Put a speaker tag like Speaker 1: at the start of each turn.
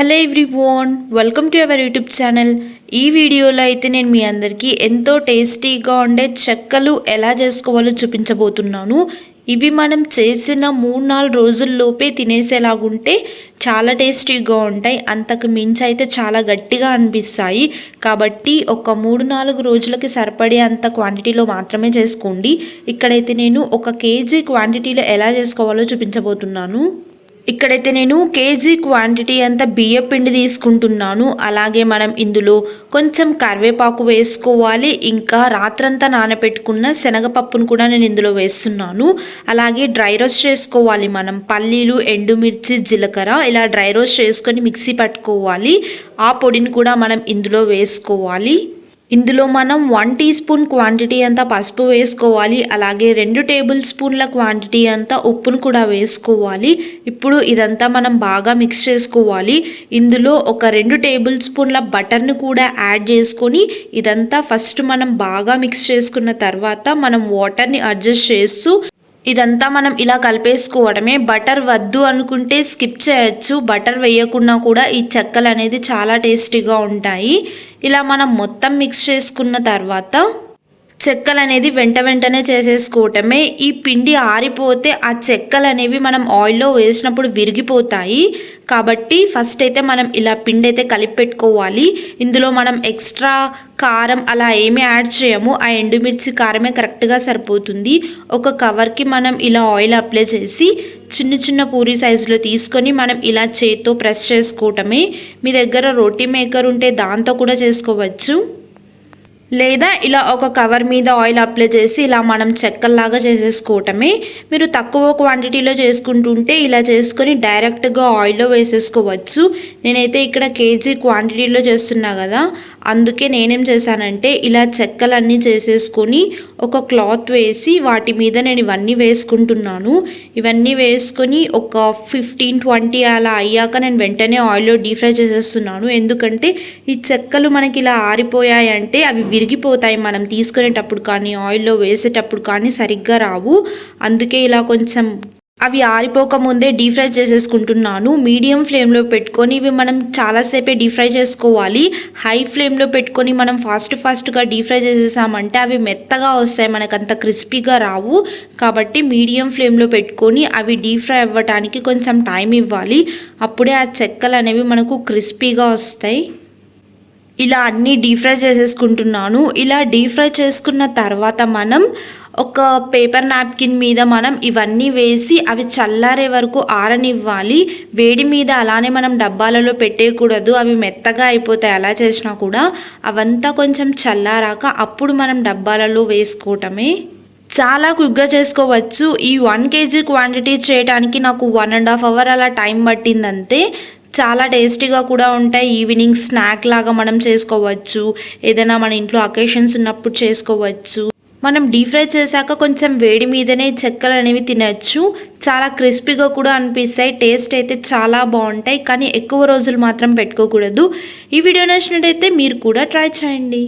Speaker 1: Hello everyone welcome to our YouTube channel. ఈ వీడియోలో అయితే నేను మీ అందరికీ ఎంతో టేస్టీగా ఉండే చెక్కలు ఎలా చేసుకోవాలో చూపించబోతున్నాను. ఇవి మనం చేసిన మూడు నాలుగు రోజుల్లోపే తినేసేలాగుంటే చాలా టేస్టీగా ఉంటాయి. అంతకు మించి అయితే చాలా గట్టిగా అనిపిస్తాయి. కాబట్టి ఒక మూడు నాలుగు రోజులకి సరిపడే అంత క్వాంటిటీలో మాత్రమే చేసుకోండి. ఇక్కడైతే నేను ఒక కేజీ క్వాంటిటీలో ఎలా చేసుకోవాలో చూపించబోతున్నాను. ఇక్కడైతే నేను కేజీ క్వాంటిటీ అంత బియ్య పిండి తీసుకుంటున్నాను. అలాగే మనం ఇందులో కొంచెం కరివేపాకు వేసుకోవాలి. ఇంకా రాత్రంతా నానబెట్టుకున్న శనగపప్పును కూడా నేను ఇందులో వేస్తున్నాను. అలాగే డ్రై రోస్ట్ చేసుకోవాలి మనం. పల్లీలు ఎండుమిర్చి జీలకర్ర ఇలా డ్రై రోస్ట్ చేసుకొని మిక్సీ పట్టుకోవాలి. ఆ పొడిని కూడా మనం ఇందులో వేసుకోవాలి. ఇందులో మనం వన్ టీ స్పూన్ క్వాంటిటీ అంతా పసుపు వేసుకోవాలి అలాగే రెండు టేబుల్ స్పూన్ల క్వాంటిటీ అంతా ఉప్పును కూడా వేసుకోవాలి. ఇప్పుడు ఇదంతా మనం బాగా మిక్స్ చేసుకోవాలి. ఇందులో ఒక రెండు టేబుల్ స్పూన్ల బటర్ను కూడా యాడ్ చేసుకొని ఇదంతా ఫస్ట్ మనం బాగా మిక్స్ చేసుకున్న తర్వాత మనం వాటర్ని అడ్జస్ట్ చేస్తూ ఇదంతా మనం ఇలా కలిపేసుకోవడమే. బటర్ వద్దు అనుకుంటే స్కిప్ చేయొచ్చు. బటర్ వేయకుండా కూడా ఈ చెక్కలు అనేది చాలా టేస్టీగా ఉంటాయి. ఇలా మనం మొత్తం మిక్స్ చేసుకున్న తర్వాత చెక్కలు అనేది వెంట వెంటనే చేసేసుకోవటమే. ఈ పిండి ఆరిపోతే ఆ చెక్కలు అనేవి మనం ఆయిల్లో వేసినప్పుడు విరిగిపోతాయి. కాబట్టి ఫస్ట్ అయితే మనం ఇలా పిండి అయితే కలిపి పెట్టుకోవాలి ఇందులో మనం ఎక్స్ట్రా కారం అలా ఏమీ యాడ్ చేయము. ఆ ఎండుమిర్చి కారమే కరెక్ట్గా సరిపోతుంది. ఒక కవర్కి మనం ఇలా ఆయిల్ అప్లై చేసి చిన్న చిన్న పూరి సైజులో తీసుకొని మనం ఇలా చేత్తో ప్రెస్ చేసుకోవటమే. మీ దగ్గర రోటీ మేకర్ ఉంటే దాంతో కూడా చేసుకోవచ్చు. లేదా ఇలా ఒక కవర్ మీద ఆయిల్ అప్లై చేసి ఇలా మనం చెక్కల్లాగా చేసేసుకోవటమే. మీరు తక్కువ క్వాంటిటీలో చేసుకుంటుంటే ఇలా చేసుకొని డైరెక్ట్గా ఆయిల్లో వేసేసుకోవచ్చు. నేనైతే ఇక్కడ కేజీ క్వాంటిటీలో చేస్తున్నా కదా. అందుకే నేనేం చేశానంటే ఇలా చెక్కలన్నీ చేసేసుకొని ఒక క్లాత్ వేసి వాటి మీద నేను ఇవన్నీ వేసుకుంటున్నాను. ఇవన్నీ వేసుకొని ఒక ఫిఫ్టీన్ ట్వంటీ అలా అయ్యాక నేను వెంటనే ఆయిల్లో డీప్ ఫ్రై చేసేస్తున్నాను. ఎందుకంటే ఈ చెక్కలు మనకి ఇలా ఆరిపోయాయంటే అవి విరిగిపోతాయి మనం తీసుకునేటప్పుడు కానీ ఆయిల్లో వేసేటప్పుడు కానీ సరిగ్గా రావు. అందుకే ఇలా కొంచెం అవి ఆరిపోక ముందే డీప్ ఫ్రై చేసేసుకుంటున్నాను. మీడియం ఫ్లేమ్లో పెట్టుకొని ఇవి మనం చాలాసేపే డీప్ ఫ్రై చేసుకోవాలి. హై ఫ్లేమ్లో పెట్టుకొని మనం ఫాస్ట్ ఫాస్ట్గా డీప్ ఫ్రై చేసేసామంటే అవి మెత్తగా వస్తాయి. మనకు అంత క్రిస్పీగా రావు. కాబట్టి మీడియం ఫ్లేమ్లో పెట్టుకొని అవి డీప్ ఫ్రై అవ్వటానికి కొంచెం టైం ఇవ్వాలి. అప్పుడే ఆ చెక్కలు అనేవి మనకు క్రిస్పీగా వస్తాయి. ఇలా అన్నీ డీప్ ఫ్రై చేసేసుకుంటున్నాను. ఇలా డీప్ ఫ్రై చేసుకున్న తర్వాత మనం ఒక పేపర్ నాప్కిన్ మీద మనం ఇవన్నీ వేసి అవి చల్లారే వరకు ఆరనివ్వాలి. వేడి మీద అలానే మనం డబ్బాలలో పెట్టేయకూడదు. అవి మెత్తగా అయిపోతాయి. అలా చేసినా కూడా అవంతా కొంచెం చల్లారాక అప్పుడు మనం డబ్బాలలో వేసుకోవటమే. చాలా క్విక్గా చేసుకోవచ్చు. ఈ వన్ కేజీ క్వాంటిటీ చేయడానికి నాకు వన్ అండ్ హాఫ్ అవర్ అలా టైం పట్టిందంతే. చాలా టేస్టీగా కూడా ఉంటాయి. ఈవినింగ్ స్నాక్ లాగా మనం చేసుకోవచ్చు. ఏదైనా మన ఇంట్లో అకేషన్స్ ఉన్నప్పుడు చేసుకోవచ్చు. మనం డీప్ ఫ్రై చేశాక కొంచెం వేడి మీదనే చెక్కలు అనేవి తినచ్చు. చాలా క్రిస్పీగా కూడా అనిపిస్తాయి. టేస్ట్ అయితే చాలా బాగుంటాయి. కానీ ఎక్కువ రోజులు మాత్రం పెట్టుకోకూడదు. ఈ వీడియో నచ్చినట్టయితే మీరు కూడా ట్రై చేయండి.